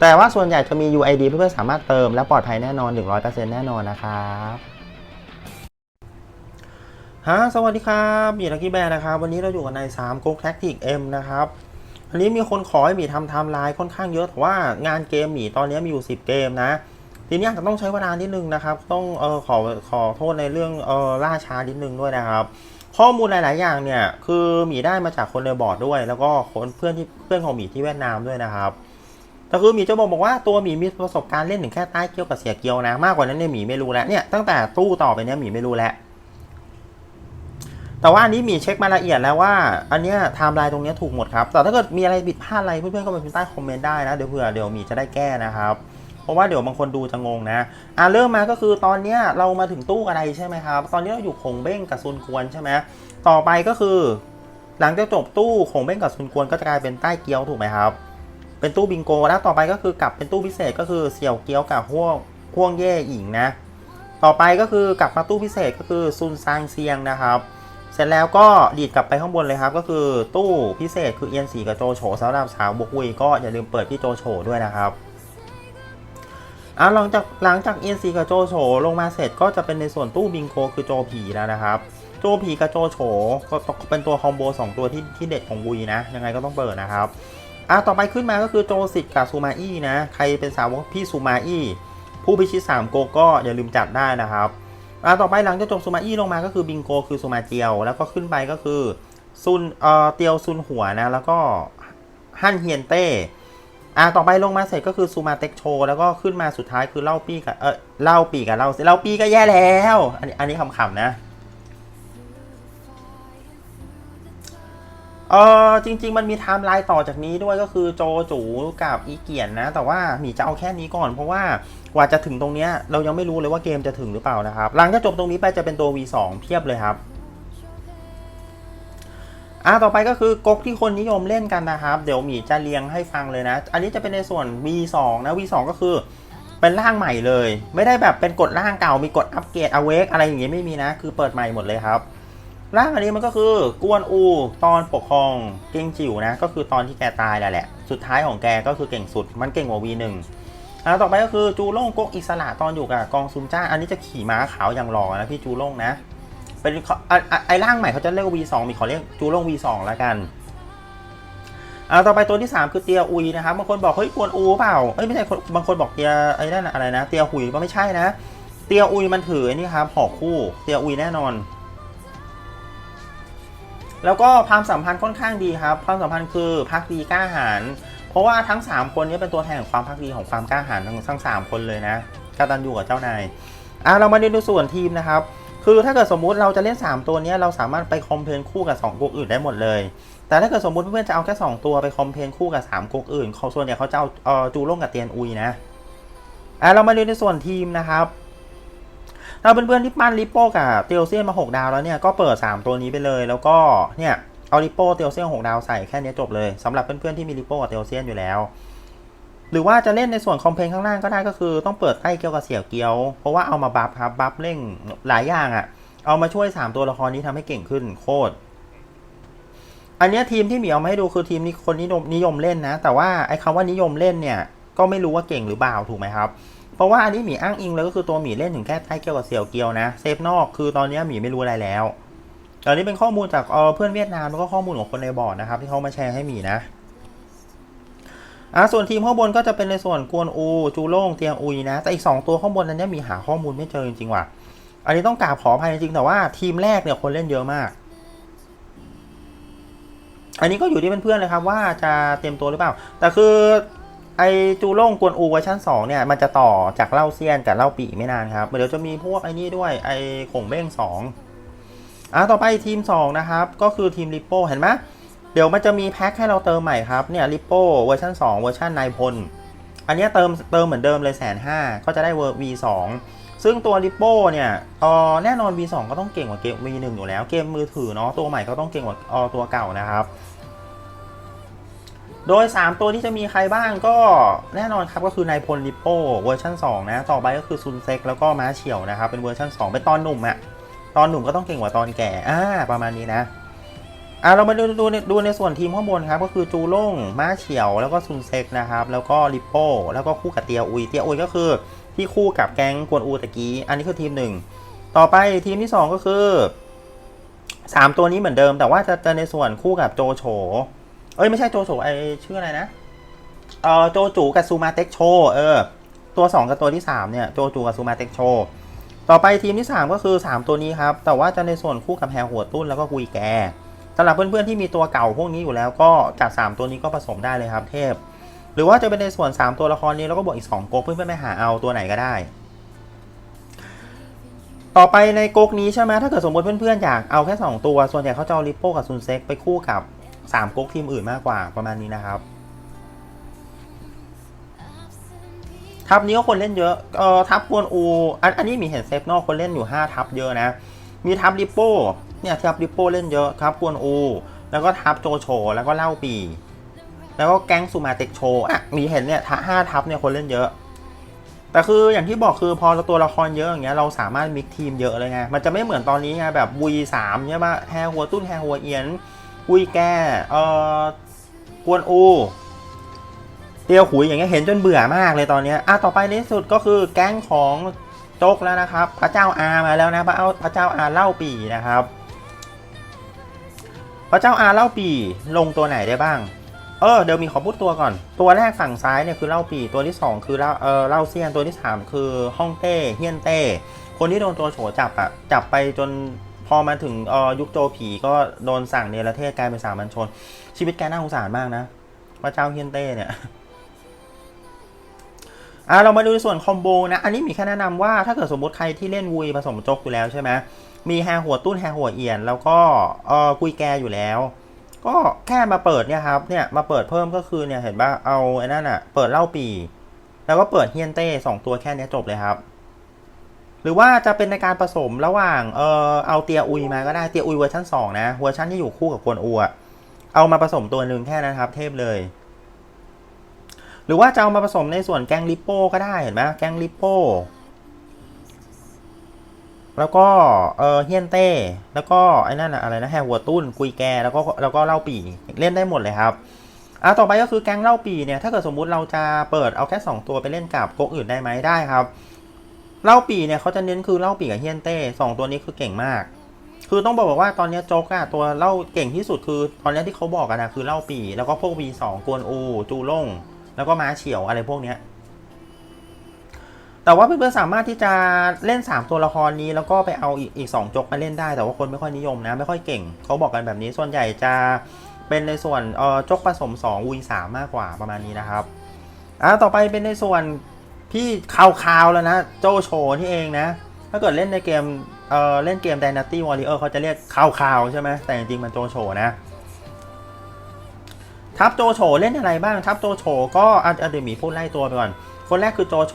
แต่ว่าส่วนใหญ่จะมี UID เพื่อนๆสามารถเติมและปลอดภัยแน่นอน 100%แน่นอนนะครับฮะสวัสดีครับมีลักกี้แบร์นะครับ วันนี้เราอยู่กันใน3 g o t a c t i c M นะครับอันนี้มีคนขอให้มีทำไทม์ไลน์ค่อนข้างเยอะแต่ว่างานเกมหมีตอนนี้มีอยู่ 10 เกมนะ ทีนี้อาจจะต้องใช้เวลานิดนึงนะครับ ต้องเออขอขอโทษในเรื่องเออล่าช้านิดนึงด้วยนะครับ ข้อมูลหลาย ๆ อย่างเนี่ย คือหมีได้มาจากคนในบอร์ดด้วย แล้วก็คนเพื่อนที่เพื่อนของหมีที่เวียดนามด้วยนะครับ แต่คือหมีจะบอกบอกว่าตัวหมีมีประสบการณ์เล่นถึงแค่ใต้เกี้ยวกับเสียเกี้ยวนะ มากกว่านั้นเนี่ยหมีไม่รู้แล้วเนี่ยตั้งแต่ตู้ต่อไปเนี่ยหมีไม่รู้แล้วแต่ว่าอันนี้หมีเช็คมาละเอียดแล้วว่า อันเนี้ยไทม์ไลน์ตรงเนี้ยถูกหมดครับแต่ถ้าเกิดมีอะไรผิดพลาดอะไรเพื่อนๆก็ไปพิมพ์ใต้คอมเมนต์ได้นะเดี๋ยวเผื่อเดี๋ยวหมีจะได้แก้นะครับเพราะว่าเดี๋ยวบางคนดูจะงงนะอะเริ่มมาก็คือตอนเนี้ยเรามาถึงตู้อะไรใช่ไหมครับ ตอนนี้เราอยู่คงเบ้งกับซุนกวนใช่ไหมต่อไปก็คือ หลังจากจบตู้คงเบ้งกับซุนกวนก็จะกลายเป็นใต้เกียวถูกไหมครับ เป็นตู้บิงโกแล้วต่อไปก็คือกลับเป็นตู้พิเศษก็คือเสี่ยวเกียวกับห่วงห่วงเย่หญิงนะ ต่อไปก็คือกลับมาตู้พิเศษก็คือซุนซางเซียงนะครับ เสร็จแล้วก็ดีดกลับไปข้างบนเลยครับ ก็คือตู้พิเศษคือเอียนสีกับโจโฉสำหรับสาวบกวุยก็อย่าลืมเปิดที่โจโฉด้วยนะครับอะหลังจากหลังจากเอียนสีกับโจโฉลงมาเสร็จก็จะเป็นในส่วนตู้บิงโกคือโจผีแล้วนะครับ โจผีกับโจโฉก็เป็นตัวคอมโบสองตัวที่ที่เด็ดของวุยนะยังไงก็ต้องเปิดนะครับ อะต่อไปขึ้นมาก็คือโจสิทธิ์กับซูมาอี้นะ ใครเป็นสาวกพี่ซูมาอี้ผู้พิชิตสามโกก็อย่าลืมจัดได้นะครับอะต่อไปหลังจากจบซูมาอี้ลงมาก็คือบิงโกคือซูมาเจียว แล้วก็ขึ้นไปก็คือซุนเอ่อเตียวซุนหัวนะ แล้วก็ฮั่นเฮียนเต้อะต่อไปลงมาเสร็จก็คือซูมาเต็กโชแล้วก็ขึ้นมาสุดท้ายคือเล่าปี้กับเออเล่าปีกับเล่าเล่าปีก็แย่แล้ว อันนี้อันนี้ขำๆนะ เออจริง ๆ มันมีไทม์ไลน์ต่อจากนี้ด้วยก็คือโจจูกับอีเกียนนะ แต่ว่าหมีจะเอาแค่นี้ก่อน เพราะว่ากว่าจะถึงตรงเนี้ยเรายังไม่รู้เลยว่าเกมจะถึงหรือเปล่านะครับหลังจากจบตรงนี้ไปจะเป็นตัว V2 เพียบเลยครับอะต่อไปก็คือกกที่คนนิยมเล่นกันนะครับ เดี๋ยวหมีจะเรียงให้ฟังเลยนะ อันนี้จะเป็นในส่วน V2 นะ V2 ก็คือเป็นร่างใหม่เลย ไม่ได้แบบเป็นกดร่างเก่ามีกดอัปเกรดอเวกอะไรอย่างเงี้ยไม่มีนะ คือเปิดใหม่หมดเลยครับ ร่างอันนี้มันก็คือกวนอูตอนปกครองเก่งจิ๋วนะ ก็คือตอนที่แกตายแหละแหละสุดท้ายของแกก็คือเก่งสุด มันเก่งกว่า V1 อ่าต่อไปก็คือจูโล่งก๊กอิสระตอนอยู่กับกองซุนจ้า อันนี้จะขี่ม้าขาวอย่างหล่อนะพี่จูโล่งนะ เป็นเขาไอ้ร่างใหม่เขาจะเรียกว่า V2 มีขอเรียกจูโล่ง V2 แล้วกันอ่าต่อไปตัวที่ 3 คือเตียอุยนะครับบางคนบอกเฮ้ยกวนอูเปล่าเอ้ยไม่ใช่คนบางคนบอกเตียไอ้นั่นอะไรนะ เตียหุยก็ไม่ใช่นะ เตียอุยมันถือไอ้นี่ครับหอกคู่ เตียอุยแน่นอน แล้วก็ความสัมพันธ์ค่อนข้างดีครับ ความสัมพันธ์คือพักดีกล้าหาญเพราะว่าทั้ง 3 คนนี้เป็นตัวแทนของความพักดีของความกล้าหาญทั้งทั้งสามคนเลยนะกาตันอยู่กับเจ้านายอะเรามาดูส่วนทีมนะครับ คือถ้าเกิดสมมุติเราจะเล่น 3 ตัวนี้เราสามารถไปคอมเพนคู่กับ2ก๊กอื่นได้หมดเลย แต่ถ้าเกิดสมมติเพื่อนๆจะเอาแค่ 2 ตัวไปคอมเพนคู่กับ3ก๊กอื่นเขาส่วนใหญ่เขาจะเอาจูโล่งกับเตียนอุยนะอะเรามาดูในส่วนทีมนะครับ ถ้าเพื่อนๆที่ปั้นลิปโป้กับเตียวเซียนมา 6 ดาวแล้วเนี่ยก็เปิด 3 ตัวนี้ไปเลย แล้วก็เนี่ยเอาลิปโป้เตียวเซียน6ดาวใส่แค่นี้จบเลยสำหรับเพื่อนๆที่มีลิปโป้กับเตียวเซียนอยู่แล้ว หรือว่าจะเล่นในส่วนคอมเพลนข้างล่างก็ได้ก็คือต้องเปิดใต้เกียวกับเสี่ยวเกียว เพราะว่าเอามาบัฟครับบัฟเร่งหลายอย่างอะ่ะเอามาช่วย 3 ตัวละครนี้ทำให้เก่งขึ้นโคตรอันนี้ทีมที่หมีเอามาให้ดูคือทีมนี้คนนิยมนิยมเล่นนะ แต่ว่าไอ้คำว่านิยมเล่นเนี่ยก็ไม่รู้ว่าเก่งหรือเปล่าถูกไหมครับ เพราะว่าอันนี้หมีอ้างอิงเลยก็คือตัวหมีเล่นถึงแค่ใต้เกียวกับเสี่ยวเกียวนะเซฟนอกคือตอนนี้หมีไม่รู้อะไรแล้วอันนี้เป็นข้อมูลจากเออเพื่อนเวียดนามแล้วก็ข้อมูลของคนในบอร์ดนะครับที่เขามาแชร์ให้หมีนะอะส่วนทีมข้างบนก็จะเป็นในส่วนกวนอูจูโล่งเตียงอุยนะ แต่อีก 2 ตัวข้างบนนั้นเนี่ยมีหาข้อมูลไม่เจอจริงๆว่ะ อันนี้ต้องกราบขออภัยจริงๆแต่ว่าทีมแรกเนี่ยคนเล่นเยอะมาก อันนี้ก็อยู่ที่เพื่อนๆเลยครับว่าจะเตรียมตัวหรือเปล่า แต่คือ ไอจูโล่งกวนอูเวอร์ชัน2เนี่ยมันจะต่อจากเล่าเซียนกับเล่าปีไม่นานครับเดี๋ยวจะมีพวกไอ้นี่ด้วยไอขงเบ้ง2อะต่อไปทีม 2 นะครับ ก็คือทีมริปโป้เห็นไหมเดี๋ยวมันจะมีแพ็คให้เราเติมใหม่ครับเนี่ยริปโป้เวอร์ชัน2เวอร์ชันนายพล อันนี้เติมเติมเหมือนเดิมเลยแสนห้าก็จะได้เวอร์ V2 ซึ่งตัวริปโป้เนี่ยออแน่นอน V2 ก็ต้องเก่งกว่าเกม V1 อยู่แล้วเกมมือถือเนาะตัวใหม่ก็ต้องเก่งกว่าออตัวเก่านะครับ โดย 3 ตัวที่จะมีใครบ้างก็แน่นอนครับก็คือนายพลริปโป้เวอร์ชัน2นะต่อไปก็คือซุนเซ็กแล้วก็ม้าเฉียวนะครับเป็นเวอร์ชัน2 เป็นตอนหนุ่มอะตอนหนุ่มก็ต้องเก่งกว่าตอนแก่อ่าประมาณนี้นะอะเรามาดูดูในดูในส่วนทีมข้างบนครับก็คือจูล่งม้าเฉียวแล้วก็ซุนเซ็กนะครับแล้วก็ริปโป้แล้วก็คู่กับเตียอุยเตียอุยก็คือที่คู่กับแก๊งกวนอูตะกี้ อันนี้คือทีมหนึ่งต่อไปทีมที่สองก็คือสามตัวนี้เหมือนเดิม แต่ว่าจะจะในส่วนคู่กับโจโฉ เอ้ยไม่ใช่โจโฉไอชื่ออะไรนะเออโจจูกับซูมาเต็กโชเออ ตัว2กับตัวที่3เนี่ยโจจูกับซูมาเต็กโชต่อไปทีมที่3ก็คือ3ตัวนี้ครับ แต่ว่าจะในส่วนคู่กับแฮร์หัวตุ้นแล้วก็กุยแกสำหรับเพื่อนๆที่มีตัวเก่าพวกนี้อยู่แล้วก็จาก3ตัวนี้ก็ผสมได้เลยครับเทพ หรือว่าจะเป็นในส่วน3ตัวละครนี้แล้วก็บวกอีก2ก๊กเพื่อนๆไปหาเอาตัวไหนก็ได้ต่อไปในก๊กนี้ใช่ไหมถ้าเกิดสมมติเพื่อนๆอยากเอาแค่ 2 ตัว ส่วนใหญ่เขาจะเอาริปโป้กับซุนเซ็กไปคู่กับ สามก๊กทีมอื่นมากกว่าประมาณนี้นะครับทับนี้ก็คนเล่นเยอะเอ่อทับกวนอูอันอันนี้มีเห็นเซฟนอกคนเล่นอยู่ 5 ทับเยอะนะ มีทับริปโป้เนี่ยทับริปโป้เล่นเยอะทับกวนอู แล้วก็ทับโจโฉแล้วก็เล่าปี แล้วก็แก๊งซูมาเต็กโชอะมีเห็นเนี่ยห้าทับเนี่ยคนเล่นเยอะแต่คืออย่างที่บอกคือพอเราตัวละครเยอะอย่างเงี้ยเราสามารถมิกทีมเยอะเลยไงมันจะไม่เหมือนตอนนี้ไงแบบวีสามใช่ปะแฮร์หัวตุ้นแฮร์หัวเอียน กุยแกเอ่อกวนอูเตียวขุยอย่างเงี้ยเห็นจนเบื่อมากเลยตอนเนี้ยอะต่อไปในสุดก็คือแก๊งของโจกแล้วนะครับ พระเจ้าอามาแล้วนะพระเอาพระเจ้าอาเล่าปีนะครับ พระเจ้าอาเล่าปีลงตัวไหนได้บ้าง เออเดี๋ยวมีขอพูดตัวก่อน ตัวแรกฝั่งซ้ายเนี่ยคือเล่าปีตัวที่สองคือเล่าเออเล่าเซียนตัวที่สามคือฮ่องเต้เฮียนเต้ คนที่โดนตัวโฉจับอะจับไปจน พอมาถึงออยุคโจผีก็โดนสั่งเนรเทศกลายเป็นสามัญชน ชีวิตแกน่าสงสารมากนะพระเจ้าเฮียนเต้เนี่ยอะเรามาดูในส่วนคอมโบนะ อันนี้มีแค่แนะนำว่าถ้าเกิดสมมติใครที่เล่นวุยผสมจกอยู่แล้วใช่ไหมมีแฮหัวตุ้นแฮหัวเอียน แล้วก็เออกุยแกอยู่แล้ว ก็แค่มาเปิดเนี่ยครับเนี่ยมาเปิดเพิ่มก็คือเนี่ยเห็นป่ะเอาไอ้นั่นอะเปิดเหล่าปี แล้วก็เปิดเฮียนเต้สองตัวแค่นี้จบเลยครับ หรือว่าจะเป็นในการผสมระหว่างเออเอาเตียอุยมาก็ได้เตียอุยเวอร์ชัน2นะเวอร์ชันที่อยู่คู่กับกวนอูเอามาผสมตัวหนึ่งแค่นั้นครับ เทพเลย หรือว่าจะเอามาผสมในส่วนแกงลิปโป้ก็ได้เห็นไหมแกงลิปโป้แล้วก็เออเฮียนเต้แล้วก็ไอ้นั่นอะอะไรนะแฮร์หัวตุ้นกุยแกแล้วก็แล้วก็เล่าปีเล่นได้หมดเลยครับอะต่อไปก็คือแกงเล่าปีเนี่ยถ้าเกิดสมมุติเราจะเปิดเอาแค่ 2 ตัวไปเล่นกับก๊กอื่นได้ไหมได้ครับ เล่าปีเนี่ยเขาจะเน้นคือเล่าปีกับเฮียนเต้สองตัวนี้คือเก่งมาก คือต้องบอกว่าตอนนี้โจ๊กอะตัวเล่าเก่งที่สุดคือ ตอนนี้ที่เขาบอกกันนะคือเล่าปีแล้วก็พวก V2 กวนอูจูล่ง แล้วก็ม้าเฉียวอะไรพวกเนี้ยแต่ว่าเพื่อนๆสามารถที่จะเล่น 3 ตัวละครนี้แล้วก็ไปเอาอีกอีกสองจกมาเล่นได้ แต่ว่าคนไม่ค่อยนิยมนะไม่ค่อยเก่งเขาบอกกันแบบนี้ส่วนใหญ่จะเป็นในส่วนอ่อจกผสม2วี3มากกว่าประมาณนี้นะครับอ่าต่อไปเป็นในส่วน ที่คาวๆแล้วนะ โจโฉที่เองนะ ถ้าเกิดเล่นในเกม เอ่อ เล่นเกม Dynasty Warrior เขาจะเรียกคาวๆใช่ไหม แต่จริงๆมันโจโฉนะ ทับโจโฉเล่นอะไรบ้าง ทับโจโฉก็อาจจะเดี๋ยวมีพูดไล่ตัวไปก่อน คนแรกคือโจโฉ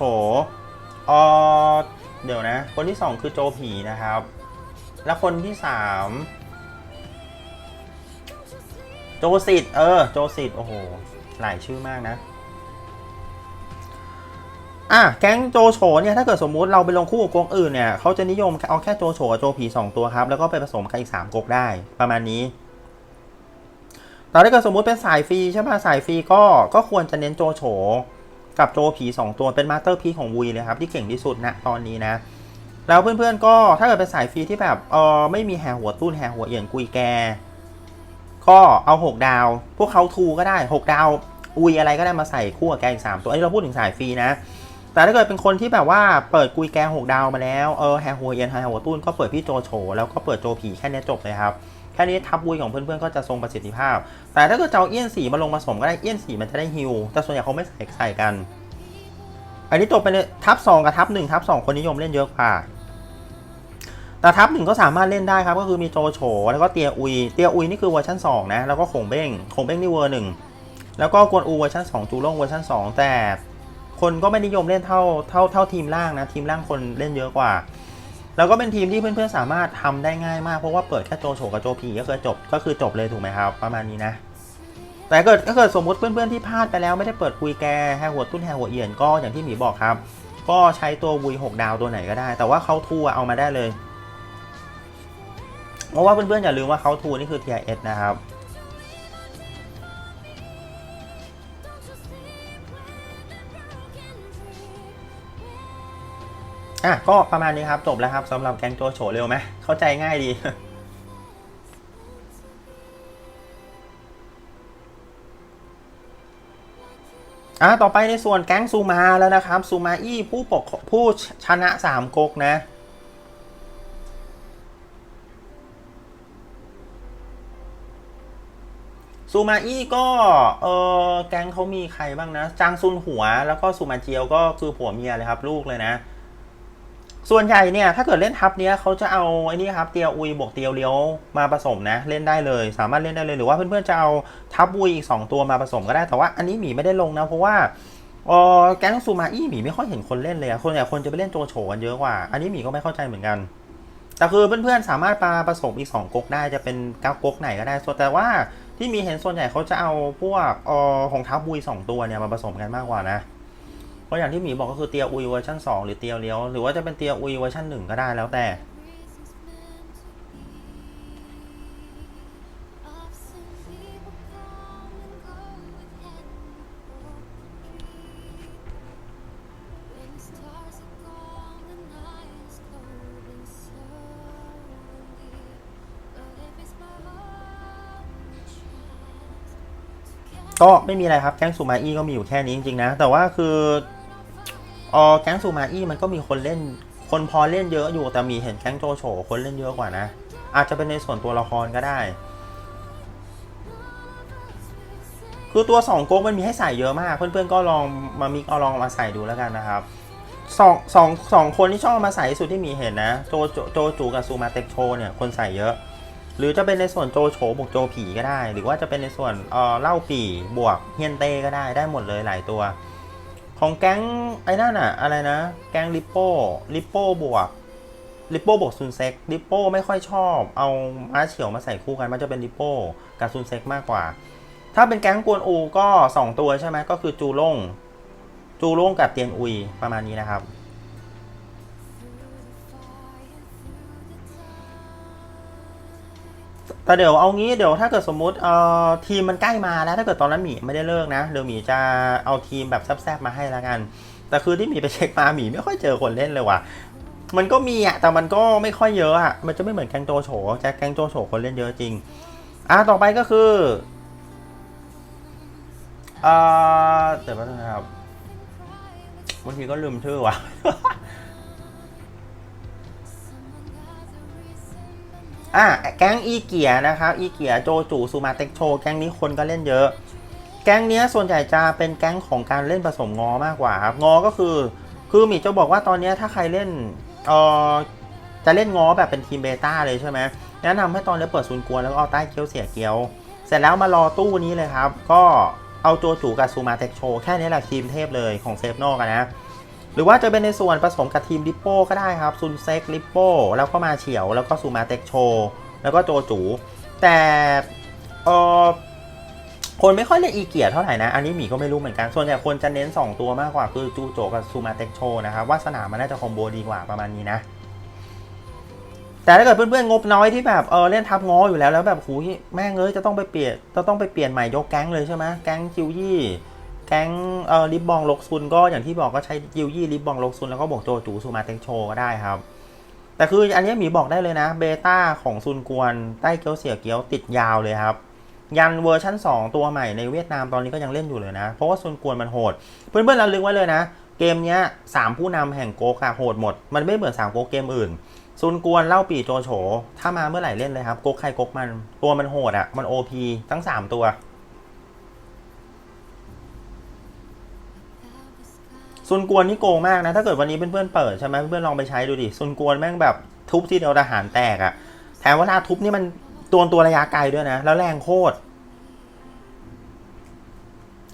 เออเดี๋ยวนะ คนที่สองคือโจผีนะครับ แล้วคนที่สามโจสิทธ์เออ โจสิทธ์โอ้โห หลายชื่อมากนะ อะแก๊งโจโฉเนี่ยถ้าเกิดสมมุติเราไปลงคู่กับกงอื่นเนี่ยเขาจะนิยมเอาแค่โจโฉกับโจผี 2 ตัวครับ แล้วก็ไปผสมกันอีก 3ก๊กได้ประมาณนี้แต่ถ้าเกิดสมมุติเป็นสายฟรีใช่ไหมสายฟรีก็ก็ควรจะเน้นโจโฉกับโจผี 2 ตัวเป็นมาสเตอร์พีของวุยเลยครับ ที่เก่งที่สุดนะตอนนี้นะแล้วเพื่อนๆก็ถ้าเกิดเป็นสายฟรีที่แบบเออไม่มีแฮร์หัวตุ้นแฮร์หัวเอียงกุยแก ก็เอา 6 ดาว พวกเขาทูก็ได้ 6 ดาวอุยอะไรก็ได้มาใส่คู่กับแกอีก3ตัวอันนี้เราพูดถึงสายฟรีนะ แต่ถ้าเกิดเป็นคนที่แบบว่าเปิดกุยแก6ดาวมาแล้วเออแฮร์หัวเอียนแฮร์หัวตุ้นก็เปิดพี่โจโฉแล้วก็เปิดโจผีแค่นี้จบเลยครับแค่นี้ทับวุยของเพื่อนๆก็จะทรงประสิทธิภาพ แต่ถ้าเกิดเจะเอาเอี้ยนสีมาลงผสมก็ได้เอี้ยนสีมันจะได้ฮิวแต่ส่วนใหญ่เขาไม่ใส่ใส่กัน อันนี้จบไปเลยทับ2กับทับ1ทับ2คนนิยมเล่นเยอะกว่าแต่ทับหนึ่งก็สามารถเล่นได้ครับ ก็คือมีโจโฉแล้วก็เตียอุย เตียอุยนี่คือเวอร์ชัน2นะแล้วก็ขงเบ้งขงเบ้งนี่เวอร์หนึ่งแล้วก็กวนอูเวอร์ชัน2จูล่งเวอร์ชัน2แต่ คนก็ไม่นิยมเล่นเท่าเท่าเท่าทีมล่างนะทีมล่างคนเล่นเยอะกว่า แล้วก็เป็นทีมที่เพื่อนๆสามารถทำได้ง่ายมากเพราะว่าเปิดแค่โจโฉกับโจพีก็คือจบก็คือจบเลยถูกไหมครับ ประมาณนี้นะ แต่เกิดถ้าเกิดสมมติเพื่อนๆที่พลาดไปแล้วไม่ได้เปิดคุยแกแฮหัวตุ้นแฮหัวเอียนก็อย่างที่หมีบอกครับ ก็ใช้ตัววุยหกดาวตัวไหนก็ได้ แต่ว่าเขาทูเอามาได้เลยเพราะว่าเพื่อนๆอย่าลืมว่าเขาทูนี่คือ tier S นะครับ อะก็ประมาณนี้ครับจบแล้วครับสำหรับแกงโจโฉเร็วไหมเข้าใจง่ายดีอะต่อไปในส่วนแก๊งซูมาแล้วนะครับซูมาอี้ผู้ปกผู้ชนะสามก๊กนะซูมาอี้ก็เออแก๊งเขามีใครบ้างนะจางซุนหัวแล้วก็ซูมาเจียวก็คือผัวเมียเลยครับลูกเลยนะ ส่วนใหญ่เนี่ยถ้าเกิดเล่นทับเนี้ยเขาจะเอาไอ้นี่ครับเตียวอุยบวกเตียวเลี้ยวมาผสมนะเล่นได้เลย สามารถเล่นได้เลยหรือว่าเพื่อนๆจะเอาทับอุยอีกสองตัวมาผสมก็ได้แต่ว่าอันนี้หมีไม่ได้ลงนะเพราะว่าออแก๊งซูมาอี้หมีไม่ค่อยเห็นคนเล่นเลยอะคนใหญ่คนจะไปเล่นโจโฉกันเยอะกว่า อันนี้หมีก็ไม่เข้าใจเหมือนกัน แต่คือเพื่อนๆสามารถมาผสมอีกสองก๊กได้จะเป็นเก้าก๊กไหนก็ได้ส่วนแต่ว่าที่มีเห็นส่วนใหญ่เขาจะเอาพวกออของทับอุยสองตัวเนี่ยมาผสมกันมากกว่านะ เพราะอย่างที่หมีบอกก็คือเตียอุยเวอร์ชัน2 หรือเตียวเลี้ยว หรือว่าจะเป็นเตียอุยเวอร์ชัน1 ก็ได้แล้วแต่ ก็ไม่มีอะไรครับ แก๊งซูมาอี้ก็มีอยู่แค่นี้จริงๆนะ แต่ว่าคือ เออแก๊งซูมาอี้มันก็มีคนเล่น คนพอเล่นเยอะอยู่แต่มีเห็นแก๊งโจโฉคนเล่นเยอะกว่านะ อาจจะเป็นในส่วนตัวละครก็ได้ คือตัวสองโก๊กมันมีให้ใส่เยอะมาก เพื่อนๆก็ลองมามิกเอาลองมาใส่ดูแล้วกันนะครับสองสองสองคนที่ชอบมาใส่สุดที่มีเห็นนะโจโจโจจูกับซูมาเต็กโชเนี่ยคนใส่เยอะ หรือจะเป็นในส่วนโจโฉบวกโจผีก็ได้ หรือว่าจะเป็นในส่วนเอ่อเล่าปีบวกเฮียนเต้ก็ได้ได้หมดเลยหลายตัว ของแก๊งไอ้นั่นอะอะไรนะ แก๊งลิปโป้ลิปโป้บวกลิปโป้บวกซุนเซ็กลิปโป้ไม่ค่อยชอบ เอาม้าเฉียวมาใส่คู่กันมันจะเป็นลิปโป้กับซุนเซ็กมากกว่า ถ้าเป็นแก๊งกวนอูก็ 2 ตัวใช่ไหมก็คือจูล่งจูล่งกับเตียนอุยประมาณนี้นะครับ แต่เดี๋ยวเอางี้เดี๋ยวถ้าเกิดสมมุติเอ่อทีมมันใกล้มาแล้ว ถ้าเกิดตอนนั้นหมีไม่ได้เลิกนะเดี๋ยวหมีจะเอาทีมแบบแซบๆมาให้แล้วกัน แต่คือที่หมีไปเช็คมาหมีไม่ค่อยเจอคนเล่นเลยว่ะมันก็มีอะแต่มันก็ไม่ค่อยเยอะอะมันจะไม่เหมือนแกงโจโฉแจ็คแกงโจโฉคนเล่นเยอะจริงอะต่อไปก็คือเอ่อเดี๋ยวแป๊บนึงนะครับบางทีก็ลืมชื่อว่ะ อะแก๊งอีเกียนะครับอีเกียโจจูซูมาเต็กโชแก๊งนี้คนก็เล่นเยอะ แก๊งเนี้ยส่วนใหญ่จะเป็นแก๊งของการเล่นผสมงอมากกว่าครับงอก็คือ คือหมีจะบอกว่าตอนเนี้ยถ้าใครเล่นเอ่อจะเล่นงอแบบเป็นทีมเบต้าเลยใช่ไหมแนะนำให้ตอนนี้เปิดศูนย์กวนแล้วก็เอาใต้เกียวเสียเกียว เสร็จแล้วมารอตู้นี้เลยครับ ก็เอาโจจูกับซูมาเต็กโชแค่นี้แหละทีมเทพเลยของเซฟนอกนะ หรือว่าจะเป็นในส่วนผสมกับทีมลิปโป้ก็ได้ครับซุนเซ็กลิปโป้แล้วก็มาเฉียว แล้วก็ซูมาเต็กโช แล้วก็โจจู แต่เออคนไม่ค่อยเล่นอีเกียเท่าไหร่นะ อันนี้หมีก็ไม่รู้เหมือนกัน ส่วนใหญ่คนจะเน้น 2 ตัวมากกว่าคือจูโจกับซูมาเต็กโชนะครับว่าสนามมันน่าจะคอมโบดีกว่าประมาณนี้นะ แต่ถ้าเกิดเพื่อนๆงบน้อยที่แบบเออเล่นทับงออยู่แล้วแล้วแบบหูยแม่งเอ้ยจะต้องไปเปลี่ยนจะต้องไปเปลี่ยนใหม่ยกแก๊งเลยใช่ไหมแก๊งจิวยี่ แก๊งเอ่อลิบบองลกซุนก็อย่างที่บอกก็ใช้ยิวยี่ลิบบองลกซุนแล้วก็บอกโจจูซูมาเต็งโชก็ได้ครับ แต่คืออันนี้หมีบอกได้เลยนะเบต้าของซุนกวนใต้เกียวเสียเกียวติดยาวเลยครับ ยันเวอร์ชั่น 2 ตัวใหม่ในเวียดนามตอนนี้ก็ยังเล่นอยู่เลยนะ เพราะว่าซุนกวนมันโหด เพื่อนๆเราลึกไว้เลยนะ เกมเนี้ยสามผู้นำแห่งโกกอะโหดหมด มันไม่เหมือนสามโกเกมอื่นซุนกวนเล่าปีโจโฉถ้ามาเมื่อไหร่เล่นเลยครับโกกใครโกกมันตัวมันโหดอะมันโอพีทั้งสามตัว ซุนกวนนี่โกงมากนะ ถ้าเกิดวันนี้เพื่อนๆเปิดใช่ไหมเพื่อนๆลองไปใช้ดูดิซุนกวนแม่งแบบทุบที่เดียวทหารแตกอะแถมเวลาทุบนี่มันตัวตัวระยะไกลด้วยนะ แล้วแรงโคตร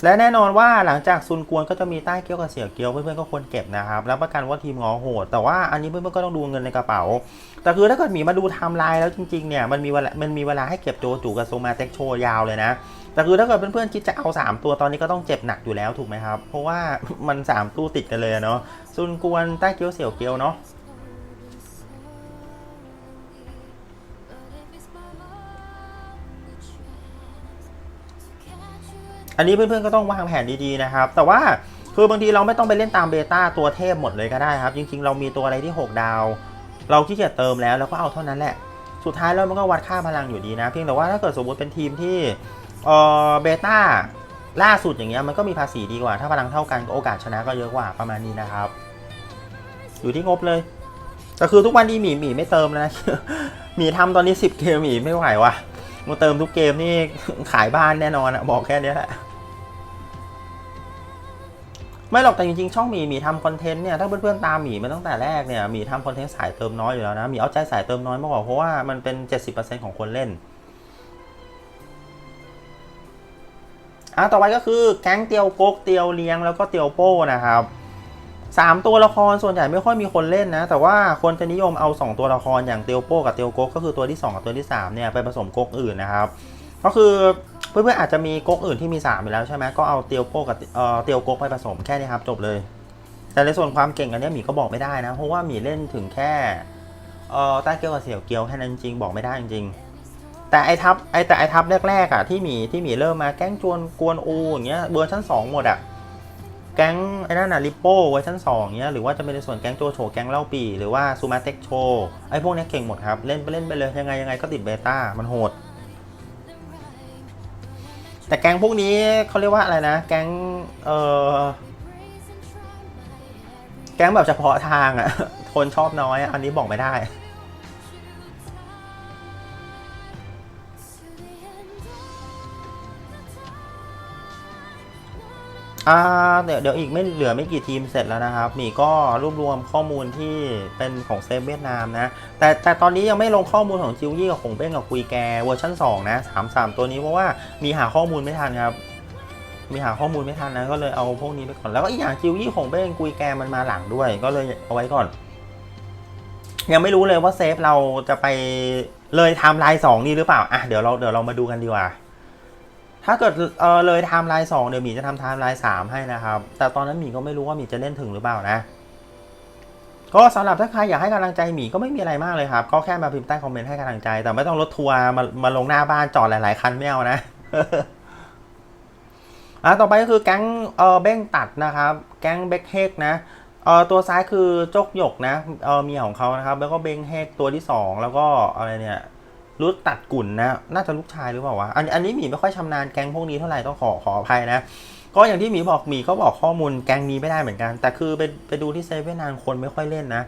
และแน่นอนว่าหลังจากซุนกวนก็จะมีใต้เกี้ยวกับเสี่ยวเกี้ยวเพื่อนๆก็ควรเก็บนะครับรับประกันว่าทีมงอโหด แต่ว่าอันนี้เพื่อนๆก็ต้องดูเงินในกระเป๋า แต่คือถ้าเกิดหมีมาดูไทม์ไลน์แล้วจริงๆเนี่ยมันมีเวลามันมีเวลาให้เก็บโจจูกับโซมาเต็กโชยาวเลยนะ แต่คือถ้าเกิดเพื่อนๆคิดจะเอา 3 ตัวตอนนี้ก็ต้องเจ็บหนักอยู่แล้วถูกไหมครับ เพราะว่ามัน 3 ตู้ติดกันเลยเนาะซุนกวนใต้เกียวเสี่ยวเกียวเนาะอันนี้เพื่อนๆก็ต้องวางแผนดีๆนะครับ แต่ว่าคือบางทีเราไม่ต้องไปเล่นตามเบต้าตัวเทพหมดเลยก็ได้ครับ จริงๆ เรามีตัวอะไรที่ 6 ดาว เราขี้เกียจเติมแล้วแล้วก็เอาเท่านั้นแหละ สุดท้ายแล้วมันก็วัดค่าพลังอยู่ดีนะ เพียงแต่ว่าถ้าเกิดสมมติเป็นทีมที่ เอ่อเบต้าล่าสุดอย่างเงี้ยมันก็มีภาษีดีกว่า ถ้าพลังเท่ากันโอกาสชนะก็เยอะกว่าประมาณนี้นะครับ อยู่ที่งบเลยแต่คือทุกวันนี้หมีหมีไม่เติมแล้วนะหมีทำตอนนี้ 10 เกมหมีไม่ไหวว่ะมาเติมทุกเกมนี่ขายบ้านแน่นอนอะบอกแค่นี้แหละไม่หรอกแต่จริงๆช่องหมีหมีทำคอนเทนต์เนี่ยถ้าเพื่อนๆตามหมีมาตั้งแต่แรกเนี่ยหมีทำคอนเทนต์สายเติมน้อยอยู่แล้วนะหมีเอาใจสายเติมน้อยมากกว่าเพราะว่ามันเป็น 70%ของคนเล่น อะต่อไปก็คือแก๊งเตียวก๊กเตียวเลี้ยงแล้วก็เตียวโป้นะครับสามตัวละครส่วนใหญ่ไม่ค่อยมีคนเล่นนะ แต่ว่าคนจะนิยมเอา 2 ตัวละครอย่างเตียวโป้กับเตียวก๊กก็คือตัวที่ 2 กับตัวที่ 3 เนี่ยไปผสมก๊กอื่นนะครับก็คือเพื่อนๆอาจจะมีก๊กอื่นที่มี3อยู่แล้วใช่ไหมก็เอาเตียวโป้กับเอ่อเตียวก๊กไปผสมแค่นี้ครับจบเลย แต่ในส่วนความเก่งอันนี้หมีก็บอกไม่ได้นะเพราะว่าหมีเล่นถึงแค่เอ่อใต้เกียวกับเสี่ยวเกียวแค่นั้นจริงบอกไม่ได้จริงๆ แต่ไอทับไอแต่ไอทับแรกๆอะที่มีที่มีเริ่มมาแก๊งจวนกวนอูอย่างเงี้ยเวอร์ชัน2 หมดอะแก๊งไอ้นั่นน่ะลิปโป้เวอร์ชัน2เงี้ยหรือว่าจะเป็นในส่วนแก๊งโจโฉแก๊งเล่าปี หรือว่าซูมาเต็กโชไอพวกเนี้ยเก่งหมดครับ เล่นไปเล่นไปเลยยังไงยังไงก็ติดเบต้ามันโหด แต่แก๊งพวกนี้เขาเรียกว่าอะไรนะ แก๊งเออแก๊งแบบเฉพาะทางอะ่ะคนชอบน้อยอันนี้บอกไม่ได้ อ่าเดี๋ยวเดี๋ยวอีกไม่เหลือไม่กี่ทีมเสร็จแล้วนะครับหมีก็รวบรวมข้อมูลที่เป็นของเซฟเวียดนามนะ แต่แต่ตอนนี้ยังไม่ลงข้อมูลของจิวยี่กับคงเป้งกับคุยแกเวอร์ชัน2นะ3 3 ตัวนี้เพราะว่ามีหาข้อมูลไม่ทันครับ มีหาข้อมูลไม่ทันนะก็เลยเอาพวกนี้ไปก่อนแล้วก็อีกอย่างจิวยี่ของเป้งคุยแกมันมาหลังด้วย ก็เลยเอาไว้ก่อน ยังไม่รู้เลยว่าเซฟเราจะไปเลยไทม์ไลน์สองนี่หรือเปล่าอะเดี๋ยวเราเดี๋ยวเรามาดูกันดีกว่า ถ้าเกิดเออเลยไทม์ไลน์สองเดี๋ยวหมีจะทำไทม์ไลน์สามให้นะครับ แต่ตอนนั้นหมีก็ไม่รู้ว่าหมีจะเล่นถึงหรือเปล่านะ ก็สำหรับถ้าใครอยากให้กำลังใจหมีก็ไม่มีอะไรมากเลยครับ ก็แค่มาพิมพ์ใต้คอมเมนต์ให้กำลังใจ แต่ไม่ต้องรถทัวร์มามาลงหน้าบ้านจอดหลายๆคันไม่เอานะอะต่อไปก็คือแก๊งเออเบ้งตัดนะครับ แก๊งเบคเฮกนะเออตัวซ้ายคือจกหยกนะเออเมียของเขานะครับ แล้วก็เบงเฮกตัวที่สองแล้วก็อะไรเนี่ย รุดตัดกุ่นนะ น่าจะลูกชายหรือเปล่าวะ อันอันนี้หมีไม่ค่อยชำนาญแก๊งพวกนี้เท่าไหร่ต้องขอขออภัยนะ ก็อย่างที่หมีบอกหมีก็บอกข้อมูลแก๊งนี้ไม่ได้เหมือนกัน แต่คือไปไปดูที่เซเว่นนานคนไม่ค่อยเล่นนะ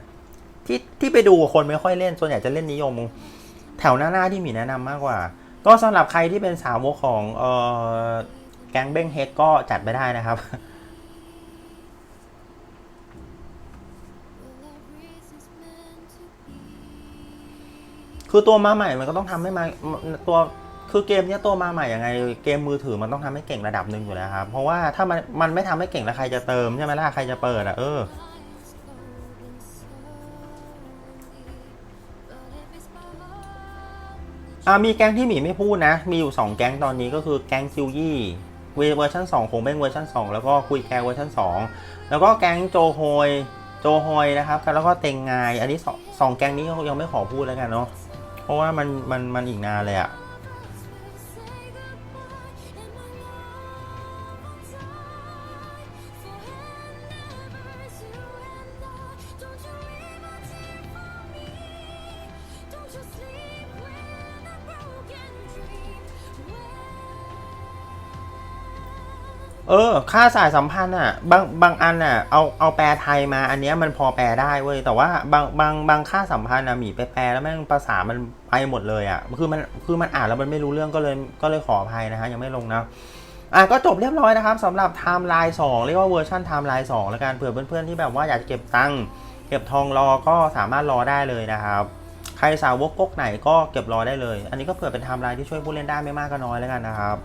ที่ที่ไปดูคนไม่ค่อยเล่น ส่วนใหญ่จะเล่นนิยม แถวหน้าๆที่หมีแนะนำมากกว่า ก็สำหรับใครที่เป็นสาวกของเอ่อแก๊งเบ้งเฮกก็จัดไปได้นะครับ คือตัวมาใหม่มันก็ต้องทำให้มาตัวคือเกมเนี้ยตัวมาใหม่ยังไง เกมมือถือมันต้องทำให้เก่งระดับหนึ่งอยู่แล้วครับ เพราะว่าถ้ามันมันไม่ทำให้เก่งแล้วใครจะเติมใช่ไหมล่ะใครจะเปิดอะเออมีแก๊งที่หมีไม่พูดนะ มีอยู่ 2 แก๊งตอนนี้ก็คือแก๊งซิลยี่เวอร์ชัน2คงเป็นเวอร์ชัน2 แล้วก็คุยแกเวอร์ชัน2 แล้วก็แก๊งโจโฮยโจโฮยนะครับ แล้วก็เต็งงาย อันนี้สองสองแก๊งนี้ยังไม่ขอพูดแล้วกันเนาะ เพราะว่ามันมันมันอีกนานเลยอะ เออ ค่าสายสัมพันธ์อะ บางบางอันอะ เอาเอาแปลไทยมาอันเนี้ยมันพอแปลได้เว้ยแต่ว่าบางบางบางค่าสัมพันธ์อะหมีไปแปลแล้วแม่งภาษามันไปหมดเลยอะคือมันคือมันอ่านแล้วมันไม่รู้เรื่องก็เลยก็เลยขออภัยนะฮะยังไม่ลงนะอะก็จบเรียบร้อยนะครับสำหรับไทม์ไลน์2เรียกว่าเวอร์ชันไทม์ไลน์2แล้วกันเผื่อเพื่อนๆที่แบบว่าอยากจะเก็บตังค์เก็บทองรอก็สามารถรอได้เลยนะครับ ใครสาวกก๊กไหนก็เก็บรอได้เลย อันนี้ก็เผื่อเป็นไทม์ไลน์ที่ช่วยผู้เล่นได้ไม่มากก็น้อยแล้วกันนะครับ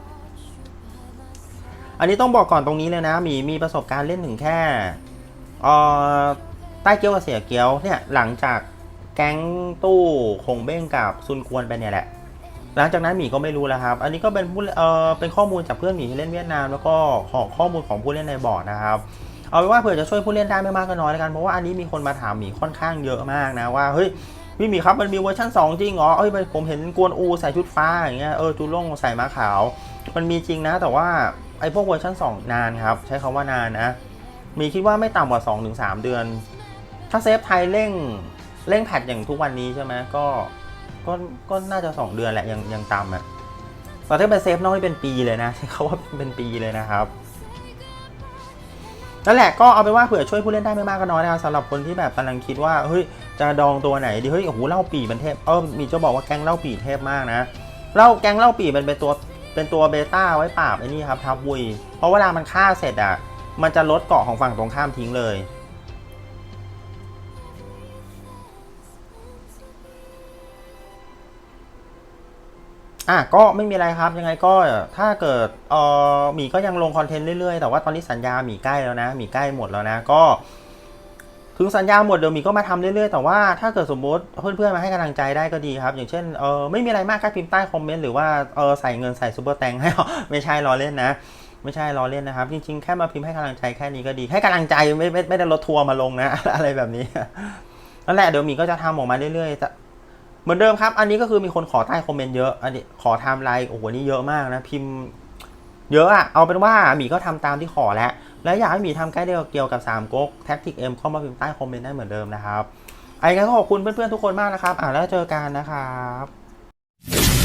อันนี้ต้องบอกก่อนตรงนี้เลยนะหมีมีประสบการณ์เล่นถึงแค่อ่อใต้เกียวกับเสียเกียวเนี่ยหลังจากแก๊งตู้คงเบ้งกับซุนกวนไปเนี่ยแหละ หลังจากนั้นหมีก็ไม่รู้แล้วครับ อันนี้ก็เป็นผู้เอ่อเป็นข้อมูลจากเพื่อนหมีที่เล่นเวียดนาม แล้วก็ขอข้อมูลของผู้เล่นในบอร์ดนะครับเอาเป็นว่าเผื่อจะช่วยผู้เล่นได้ไม่มากก็น้อยแล้วกันเพราะว่าอันนี้มีคนมาถามหมีค่อนข้างเยอะมากนะว่าเฮ้ยพี่หมีครับมันมีเวอร์ชัน2 จริงเหรอเอ้ยผมเห็นกวนอูใส่ชุดฟ้าอย่างเงี้ยเออจูล่งใส่ม้าขาว มันมีจริงนะแต่ว่า ไอ้พวกเวอร์ชัน2 นานครับ ใช้คำว่านานนะ มีคิดว่าไม่ต่ำกว่า 2-3 เดือน ถ้าเซฟไทยเร่งเร่งแพทอย่างทุกวันนี้ใช่ไหมก็ก็ก็น่าจะ 2 เดือนแหละยังยังต่ำอะแต่ถ้าเป็นเซฟนอกนี่เป็นปีเลยนะใช้คำว่าเป็นปีเลยนะครับนั่นแหละก็เอาไปว่าเผื่อช่วยผู้เล่นได้ไม่มากก็น้อยนะครับสำหรับคนที่แบบกำลังคิดว่าเฮ้ยจะดองตัวไหนดีเฮ้ยโอ้โหเล่าปีเป็นเทพเออมีจะบอกว่าแก๊งเล่าปีเทพมากนะเล่าแก๊งเล่าปีมันเป็นตัว เป็นตัวเบต้าไว้ปราบไอ้นี่ครับทับวุย เพราะเวลามันฆ่าเสร็จอะ มันจะลดเกาะของฝั่งตรงข้ามทิ้งเลย อะก็ไม่มีอะไรครับยังไงก็ถ้าเกิดเออหมีก็ยังลงคอนเทนต์เรื่อยๆ แต่ว่าตอนนี้สัญญาหมีใกล้แล้วนะหมีใกล้หมดแล้วนะก็ ถึงสัญญาหมดเดี๋ยวมีก็มาทำเรื่อยๆ แต่ว่าถ้าเกิดสมมติเพื่อนๆมาให้กำลังใจได้ก็ดีครับ อย่างเช่นเออไม่มีอะไรมากแค่พิมพ์ใต้คอมเมนต์หรือว่าเออใส่เงินใส่ซูเปอร์แตงให้ไม่ใช่ล้อเล่นนะ ไม่ใช่ล้อเล่นนะครับ จริงๆ แค่มาพิมพ์ให้กำลังใจแค่นี้ก็ดี ให้กำลังใจไม่ไม่ไม่ได้ลดทัวร์มาลงนะ อะไรแบบนี้นั่นแหละเดี๋ยวมีก็จะทำออกมาเรื่อยๆเหมือนเดิมครับ อันนี้ก็คือมีคนขอใต้คอมเมนต์เยอะอันนี้ขอไทม์ไลน์โอ้โหนี่เยอะมากนะพิมพ์ เยอะอะเอาเป็นว่าหมีก็ทำตามที่ขอแล้ว และอยากให้มีทำใกล้เดียวเกี่ยวกับ3ก๊กแท็กติกเอ็มเข้ามาพิมพ์ใต้คอมเมนต์ได้เหมือนเดิมนะครับไอ้ก็ขอบคุณเพื่อนๆทุกคนมากนะครับอ่าแล้วเจอกันนะครับ